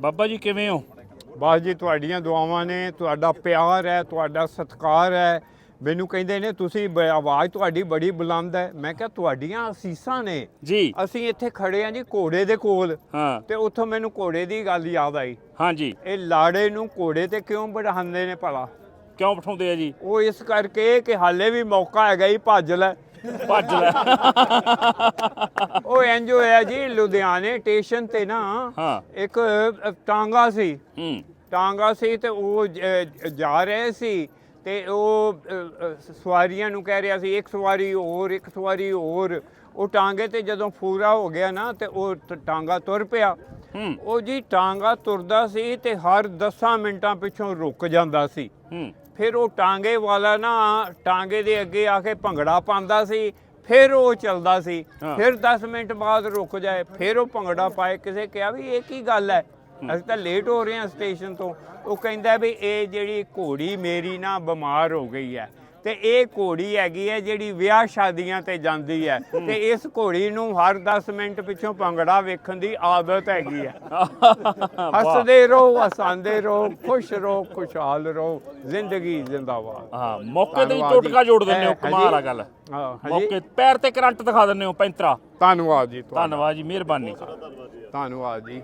ਬਾਬਾ ਜੀ ਕਿਵੇਂ ਹੋ? ਬਸ ਜੀ ਤੁਹਾਡੀਆਂ ਦੁਆਵਾਂ ਨੇ ਤੁਹਾਡਾ ਪਿਆਰ ਹੈ ਤੁਹਾਡਾ ਸਤਿਕਾਰ ਹੈ। ਮੈਨੂੰ ਕਹਿੰਦੇ ਨੇ ਤੁਸੀਂ ਬ- ਆਵਾਜ਼ ਤੁਹਾਡੀ ਬੜੀ ਬੁਲੰਦ ਹੈ। ਮੈਂ ਕਿਹਾ ਤੁਹਾਡੀਆਂ ਅਸੀਸਾਂ ਨੇ। ਜੀ। ਅਸੀਂ ਇੱਥੇ ਖੜੇ ਆ ਜੀ ਘੋੜੇ ਦੇ ਕੋਲ। ਹਾਂ। ਤੇ ਉੱਥੋਂ ਮੈਨੂੰ ਘੋੜੇ ਦੀ ਗੱਲ ਯਾਦ ਆਈ। ਹਾਂਜੀ ਇਹ ਲਾੜੇ ਨੂੰ ਘੋੜੇ ਤੇ ਕਿਉਂ ਬਿਠਾਉਂਦੇ ਨੇ ਭਲਾ? ਕਿਉਂ ਬਿਠਾਉਂਦੇ ਆ ਜੀ? ਉਹ ਇਸ ਕਰਕੇ ਕਿ ਹਾਲੇ ਵੀ ਮੌਕਾ ਹੈਗਾ ਹੀ ਭੱਜ ਲੈ। ਭੱਜ ਲੈ। ਉਹ ਇੰਜ ਹੋਇਆ ਜੀ ਲੁਧਿਆਣੇ ਸਟੇਸ਼ਨ ਤੇ ਨਾ ਹਾਂ। ਇੱਕ ਟਾਂਗਾ ਸੀ। ਹੂੰ। ਟਾਂਗਾ ਸੀ ਤੇ ਉਹ ਜ- ਜਾ ਰਹੇ ਸੀ ਤੇ ਉਹ ਅ, ਅ, ਸਵਾਰੀਆਂ ਨੂੰ ਕਹਿ ਰਿਹਾ ਸੀ ਇੱਕ ਸਵਾਰੀ ਹੋਰ ਇੱਕ ਸਵਾਰੀ ਹੋਰ। ਉਹ ਟਾਂਗੇ ਤੇ ਜਦੋਂ ਫੂਰਾ ਹੋ ਗਿਆ ਨਾ ਤੇ ਉਹ ਟ- ਟਾਂਗਾ ਤੁਰ ਪਿਆ। ਹੂੰ। ਉਹ ਜੀ ਟਾਂਗਾ ਤੁਰਦਾ ਸੀ ਤੇ ਹਰ 10 ਮਿੰਟਾਂ ਪਿੱਛੋਂ ਰੁਕ ਜਾਂਦਾ ਸੀ। ਹੂੰ। ਫਿਰ ਉਹ ਟਾਂਗੇ ਵਾਲਾ ਨਾ ਟਾਂਗੇ ਦੇ ਅੱਗੇ ਆ ਕੇ ਭੰਗੜਾ ਪਾਉਂਦਾ ਸੀ। ਫਿਰ ਉਹ ਚੱਲਦਾ ਸੀ। ਫਿਰ 10 ਮਿੰਟ ਬਾਅਦ ਰੁਕ ਜਾਏ ਫਿਰ ਉਹ ਭੰਗੜਾ ਪਾਏ। ਕਿਸੇ ਕਿਹਾ ਵੀ ਇਹ ਕੀ ਗੱਲ ਹੈ? ਅਸੀਂ ਤਾਂ ਲੇਟ ਹੋ ਰਹੇ ਹਾਂ ਸਟੇਸ਼ਨ ਤੋਂ। ਉਹ ਕਹਿੰਦਾ ਵੀ ਇਹ ਜਿਹੜੀ ਘੋੜੀ ਮੇਰੀ ਨਾ ਬਿਮਾਰ ਹੋ ਗਈ ਹੈ। ਤੇ ਇਹ ਘੋੜੀ ਹੈਗੀ ਹੈ ਜਿਹੜੀ ਵਿਆਹ ਸ਼ਾਦੀਆਂ ਤੇ ਜਾਂਦੀ ਹੈ। ਤੇ ਇਸ ਘੋੜੀ ਨੂੰ ਹਰ 10 ਮਿੰਟ ਪਿੱਛੋਂ ਭੰਗੜਾ ਵੇਖਣ ਦੀ ਆਦਤ ਹੈਗੀ ਹੈ। ਹੱਸਦੇ ਰਹੋ ਹਸਾਉਂਦੇ ਰਹੋ ਖੁਸ਼ ਰਹੋ ਖੁਸ਼ਹਾਲ ਰਹੋ ਜ਼ਿੰਦਗੀ ਜਿੰਦਾਬਾਦ। ਹਾਂ ਮੌਕੇ ਤੇ ਹੀ ਟੋਟਕਾ। ਜੋੜ ਦਿੰਦੇ ਹੋ ਕਮਾਲ ਆ। ਗੱਲ। ਹਾਂ ਮੌਕੇ ਪੈਰ ਤੇ ਕਰੰਟ ਦਿਖਾ ਦਿੰਦੇ ਹੋ ਪੈਂਤਰਾ। ਧੰਨਵਾਦ ਜੀ ਤੁਹਾਡਾ। ਧੰਨਵਾਦ ਜੀ ਮਿਹਰਬਾਨੀ। ਧੰਨਵਾਦ ਜੀ।